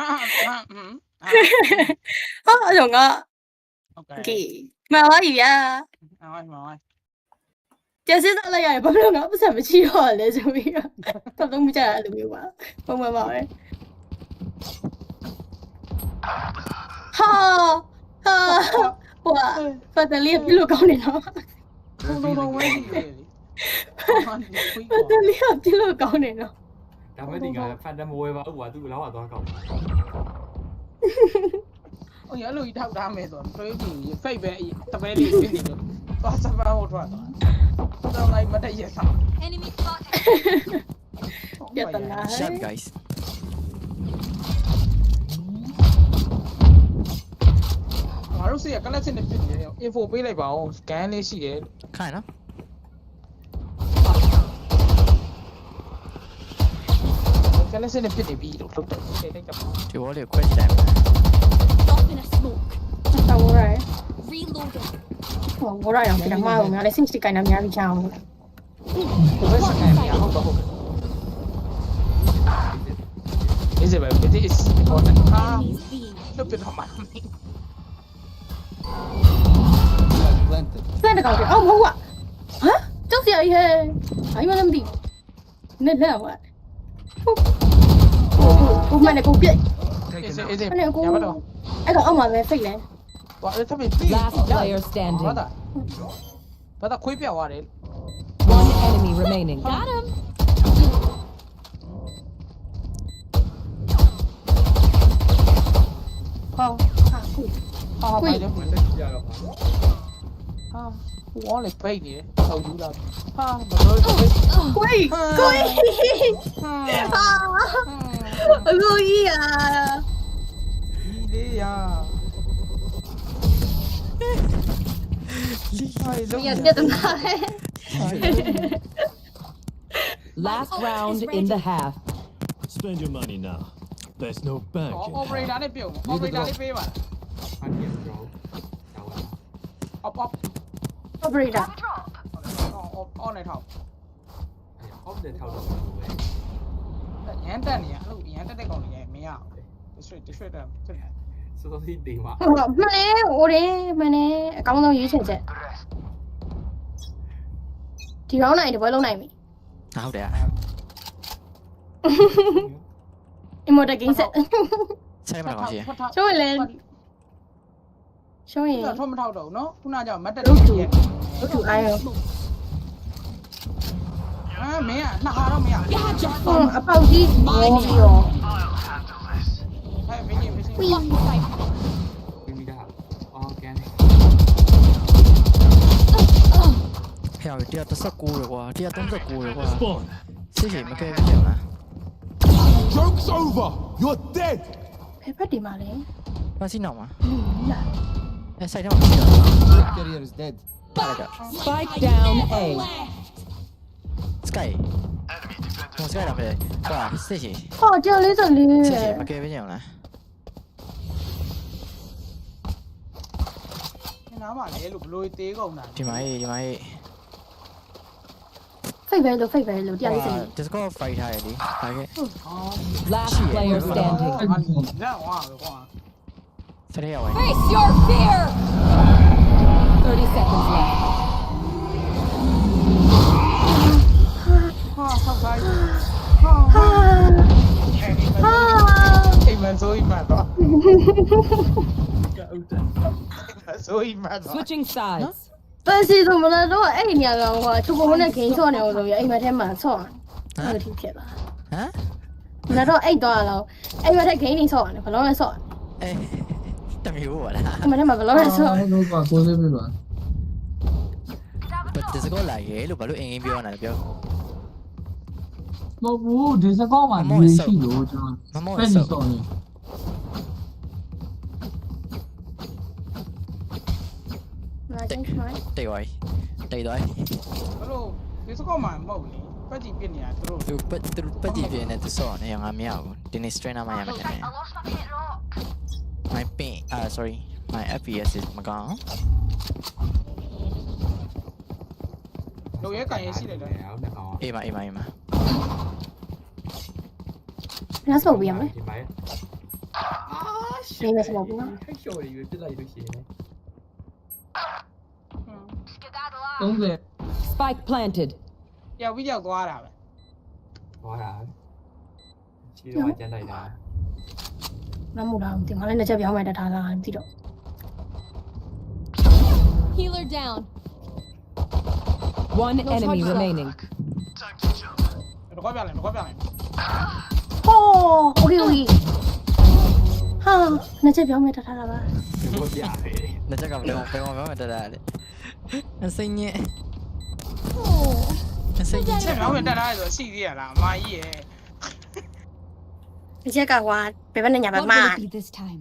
ဟာအကြောင်းကဒီမှန်ပါပြီဗျာဟုတ်ပါပါကျစစ်သားလိုက်ရတယ်ဘာလို့ငါပတ်စံမရှိတော့လဲဆိုပြီးတော့တော့မကြရအဲ့လိုမျိုးပါပုံမှန်ပါပဲဟာဟာဘွာဖတ်တယ်လေးဘယ်လိုကောင်းနေတော့ဘုံဘုံဝဲနေတယ်ဖတ်တယ်လေးဘယ်လိုကောင်းနေတော့ ဒါမဲ့ဒီကဖန်တမဝဲပါဥပါသူ့လောက်တော့ကောက်ဟိုရလို့ထောက်ထားမယ်ဆိုတော့တွေးကြည့်ဖိတ်ပဲတပဲလေးဖြစ်နေလို့သွားစပန်းဟိုထွက်သွားတော့လိုက်မတည့်ရဆောင် Enemy spotted. ပြတ်တနာ Shot guys ငါတို့စီကကလပ်စင်နဲ့ဖြစ်နေတယ် info ပေးလိုက်ပါဦး scan လေးရှိတယ်看နော် ကလပ်စင်နဲ့ဖြစ်နေပြီလို့ထုတ်တယ်ထိတ်ထိတ်ကပါဒီ wall လေးကိုခွဲကြည့်လိုက်မယ် Stop in a smoke. တော့ဝရယ် Reloading. ဟိုဝရရအောင်ပြန်မအောင်ငါလည်းစင်စတီကိုင်းနေများပြီးချအောင်ဘယ်စကန်ရဟုတ်တော့ဟုတ် Is it it is important ဟာ Enemies B. လွတ်ပြတော့မှာ planted. စတဲ့ကောင်အော်မဟုတ်อ่ะဟမ်ကြောက်စရာကြီးဟဲ့ဘာမှမသိနဲ့လက်ဟိုဟို မနဲ့ကိုပြက် is it is it အဲ့ကိုရပါတော့အဲ့ကောင်အောက်မှာပဲဖိတ်လဲဘာလဲထပ်ပြီး Last player standing. ဘာသာဘာသာခွေးပြောက်သွားတယ် One enemy remaining. Got him. ဟောဟာခုဟာဘာလဲ မှတက်ကြတော့ပါဟာဝေါ်လေးပိတ်နေတယ်ဟုတ်ဘူးလားဟာမလို့ပိတ်ကိုကြီးကိုကြီးဟာဟာအလိုကြီးอ่ะဒီလေးရလီဟိုင်လုံးရပြတ်နာဟဲ့ Last round in the half. Spend your money now. There's no bank. in အော်ပရေတာ hell. နဲ့ပြုတ်အော်ပရေတာ လေးပေးပါဖန်ပြန်ကြောတော့အော်အော် operator အော်အော်နေထောက်အောက်တဲ့ထောက်တော့ပဲရန်တက်နေရအဲ့လိုရန်တက်တဲ့ကောင်တွေမရဘူးဆွေတဆွေတက်ဖြစ်တယ်စောစောစီးတေးမှာဟိုမလဲဟိုတယ်မနေအကောင်းဆုံးရွေးချယ်ချက်ဒီ round နိုင်တပွဲလုံးနိုင်ပြီဟာဟုတ်တယ် immortal game set ဆက်မလားကောင်းရှိ show ရင်လဲ show ရင်ထွက်မထောက်တော့ဘူးနော်ခုနကကြောင့်မတ်တက်လုတယ်တ်တူရဲ့လုတ်တူအားရောအာမင်းကနှစ်ဟာတော့မရဘူးဟိုအပေါက်ကြီးမောပြီးရောဟဲ့မင်းကြီးမင်းကြီး Blocking sight. ပြီးမိတာအော်ကန်ဖျောက်139ရကွာ139ရကွာ Spawn. စိတ်ရှိမကဲဘူးကြောင်လား Joke's over. You're dead. ဖက်ဖက်ဒီမှာလဲပါစီနောက်မှာလူလာ အဲဆိုင်ထဲမှာရှိတာ Your career is dead. ထားလိုက်တော့ Spike down A. sky ဟို sky တော့ပဲကွာစိတ်ရှိဟောကြော်လေးဆိုလေးစိတ်ရှိမကဲဘူးကြောင်လားနားမှာလေလို့ဘလို့သေးကုန်တာဒီမှာဟေးဒီမှာဟေးဖိတ်ပဲလို့ဖိတ်ပဲလို့တရားလေးစလေး Discord fight ထားတယ်လေဒါကဲ Last player standing. ညောင်းသွားပဲကွာ စရဲရောက်ဝင် Face your fear. 30 seconds left. ဟာဆောက်ဆိုင်ဟာဟာအဲ့ဒီဟာအိမ်မဆိုးအိမ်မတော့ဆိုးအိမ်မတော့ Switching sides. ပစီဆိုမလားတော့အဲ့ဒီနေရာကဟိုချုံပုံနဲ့ဂိမ်းဆော့နေအောင်လို့ရအိမ်မက်ထဲမှာဆော့အဲ့လိုထိဖြစ်လာဟမ်မလားတော့အိတ်သွားတော့အိမ်မက်ထဲဂိမ်းနေဆော့နေဘလုံးနဲ့ဆော့အဲတမျိုးပါလားအိ မ်မက်ထဲမှာဘလုံးနဲ့ဆော့လို့ပါကိုလေးပေးပါ but Discord လာရဲလို့ဘာလို့အင်္ဂိမ်းပြောနေတာလဲပြောမဟုတ်ဘူးဒီစကောင်းမှာလူရှိလို့ကျွန်မမောတော်ဖက်ဆောနေတော့နေလာချင်းချွိုင်းတိတ်သွားတိတ်သွားဘလို့ဒီစကောက်မှမဟုတ်လေပတ်ကြည့်ပြနေတာသူတို့သူပတ်သူပတ်ကြည့်ပြနေသူဆော့နေငါမရဘူးဒီနေ့ strainer မှရမှာတယ် my ping ah sorry my fps is မကောင်းလိုရဲကန်ရဲရှိတယ်လေအောက်နဲ့အောင်အေးမအေးမအေးမနားဆော့ပြရမယ်ဒီမှာနေမယ်ဆိုတော့ဘူးနော်ဟိုက်ရှော့တွေပဲပြစ်လိုက်လို့ရှိရင်လေ30 Spike planted. တယောက်ပြီးတယောက်သွားတာပဲသွားတာချီတော့ကျန်လိုက်တာ မမှုလားမသိငါလည်းနှစ်ချက်ပြောင်းမှတက်ထားတာမသိတော့ Healer down One enemy remaining တော့ပြလိုက်တော့ပြလိုက်ဟိုး okay okay ဟာနှစ်ချက်ပြောင်းမှတက်ထားတာပါဘောပြတယ်နှစ်ချက်ကဘယ်မှာဘယ်မှာမှတက်တာလေအစိမ့်ညက်ဟိုးအစိမ့်ညက်ချက်ပြောင်းမှတက်ထားရဆိုအရှိသေးရလားအမကြီးရဲ့ ဒီချက်ကကွာဘယ်ဘက်နဲ့ညာဘက် What မှာ will it be this time?